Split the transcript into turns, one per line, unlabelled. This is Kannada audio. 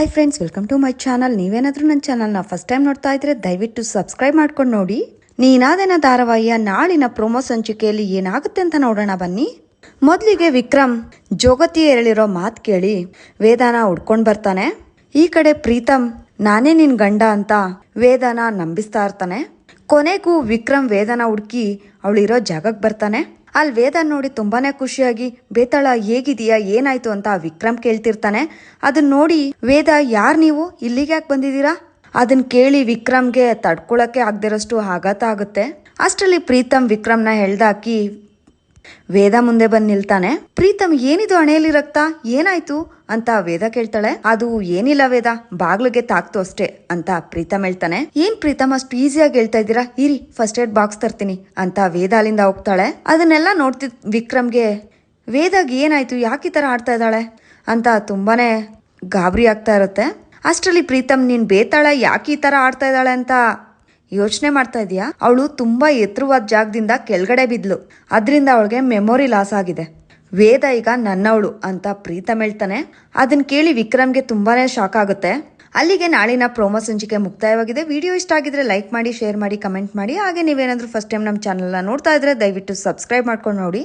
Hi friends welcome to my channel ನೀವೇನಾದ್ರೂ ನನ್ನ ಚಾನಲ್ನ ಫಸ್ಟ್ ಟೈಮ್ ನೋಡ್ತಾ ಇದ್ರೆ ದಯವಿಟ್ಟು ಸಬ್ಸ್ಕ್ರೈಬ್ ಮಾಡ್ಕೊಂಡು ನೋಡಿ. ನೀನಾದೇನ ಧಾರಾವಾಹಿಯ ನಾಳಿನ ಪ್ರೊಮೋ ಸಂಚಿಕೆಯಲ್ಲಿ ಏನಾಗುತ್ತೆ ಅಂತ ನೋಡೋಣ ಬನ್ನಿ. ಮೊದಲಿಗೆ ವಿಕ್ರಮ್ ಜೋಗತಿ ಹೇಳಿರೋ ಮಾತು ಕೇಳಿ ವೇದಾನ ಹುಡ್ಕೊಂಡು ಬರ್ತಾನೆ. ಈ ಕಡೆ ಪ್ರೀತಮ್, ನಾನೇ ನಿನ್ ಗಂಡ ಅಂತ ವೇದಾನ ನಂಬಿಸ್ತಾ ಇರ್ತಾನೆ. ಕೊನೆಗೂ ವಿಕ್ರಮ್ ವೇದನ ಹುಡುಕಿ ಅವಳಿರೋ ಜಾಗಕ್ಕೆ ಬರ್ತಾನೆ. ಅಲ್ಲಿ ವೇದ ನೋಡಿ ತುಂಬಾನೇ ಖುಷಿಯಾಗಿ, ಬೇತಾಳ ಹೇಗಿದೀಯಾ ಏನಾಯ್ತು? ಅಂತ ವಿಕ್ರಮ್ ಕೇಳ್ತಿರ್ತಾನೆ. ಅದನ್ನ ನೋಡಿ, ವೇದ, ಯಾರ್ ನೀವು? ಇಲ್ಲಿಗೆ ಯಾಕೆ ಬಂದಿದ್ದೀರಾ? ಅದನ್ನ ಕೇಳಿ ವಿಕ್ರಮ್ಗೆ ತಡ್ಕೊಳಕ್ಕೆ ಆಗದಿರೋಷ್ಟು ಆಘಾತ ಆಗುತ್ತೆ. ಅಷ್ಟರಲ್ಲಿ ಪ್ರೀತಮ್ ವಿಕ್ರಮ್ನ ಹೇಳ್ದಾಕಿ ವೇದ ಮುಂದೆ ಬಂದು ನಿಲ್ತಾನೆ, ಪ್ರೀತಮ್, ಏನಿದು ಹಣೆಯಲ್ಲಿ ರಕ್ತ? ಏನಾಯ್ತು? ಅಂತ ವೇದ ಕೇಳ್ತಾಳೆ. ಅದು ಏನಿಲ್ಲ ವೇದ ಬಾಗ್ಲಿಗೆ ತಾಕ್ತು ಅಷ್ಟೇ, ಅಂತ ಪ್ರೀತಮ್ ಹೇಳ್ತಾನೆ. ಏನ್ ಪ್ರೀತಮ್, ಅಷ್ಟು ಈಸಿಯಾಗಿ ಹೇಳ್ತಾ ಇದ್ದೀರಾ? ಇರಿ ಫಸ್ಟ್ ಏಡ್ ಬಾಕ್ಸ್ ತರ್ತೀನಿ, ಅಂತ ವೇದ ಅಲ್ಲಿಂದ ಹೋಗ್ತಾಳೆ. ಅದನ್ನೆಲ್ಲ ನೋಡ್ತಿದ್ ವಿಕ್ರಮ್ಗೆ, ವೇದಾಗ ಏನಾಯ್ತು? ಯಾಕೆ ಈ ತರ ಆಡ್ತಾ ಇದ್ದಾಳೆ? ಅಂತ ತುಂಬಾನೇ ಗಾಬರಿ ಆಗ್ತಾ ಇರುತ್ತೆ. ಅಷ್ಟರಲ್ಲಿ ಪ್ರೀತಮ್, ನೀನ್ ಬೇತಾಳ? ಯಾಕೆ ಈ ತರ ಆಡ್ತಾ ಇದ್ದಾಳೆ? ಅಂತ ಯೋಚನೆ ಮಾಡ್ತಾ ಇದೀಯಾ ಅವಳು ತುಂಬಾ ಎತ್ತರವಾದ ಜಾಗದಿಂದ ಕೆಳಗಡೆ ಬಿದ್ಲು. ಅದರಿಂದ ಅವಳಿಗೆ ಮೆಮೊರಿ ಲಾಸ್ ಆಗಿದೆ. ವೇದ ಈಗ ನನ್ನವಳು ಅಂತ ಪ್ರೀತಮ್ ಹೇಳ್ತಾನೆ. ಅದನ್ನ ಕೇಳಿ ವಿಕ್ರಮ್ಗೆ ತುಂಬಾನೇ ಶಾಕ್ ಆಗುತ್ತೆ. ಅಲ್ಲಿಗೆ ನಾಳಿನ ಪ್ರೋಮೋ ಸಂಚಿಕೆ ಮುಕ್ತಾಯವಾಗಿದೆ. ವಿಡಿಯೋ ಇಷ್ಟ ಆಗಿದ್ರೆ ಲೈಕ್ ಮಾಡಿ ಶೇರ್ ಮಾಡಿ ಕಮೆಂಟ್ ಮಾಡಿ. ಹಾಗೆ ನೀವೇನಾದ್ರೂ ಫಸ್ಟ್ ಟೈಮ್ ನಮ್ಮ ಚಾನಲ್ನ ನೋಡ್ತಾ ಇದ್ರೆ ದಯವಿಟ್ಟು ಸಬ್ಸ್ಕ್ರೈಬ್ ಮಾಡ್ಕೊಂಡು ನೋಡಿ.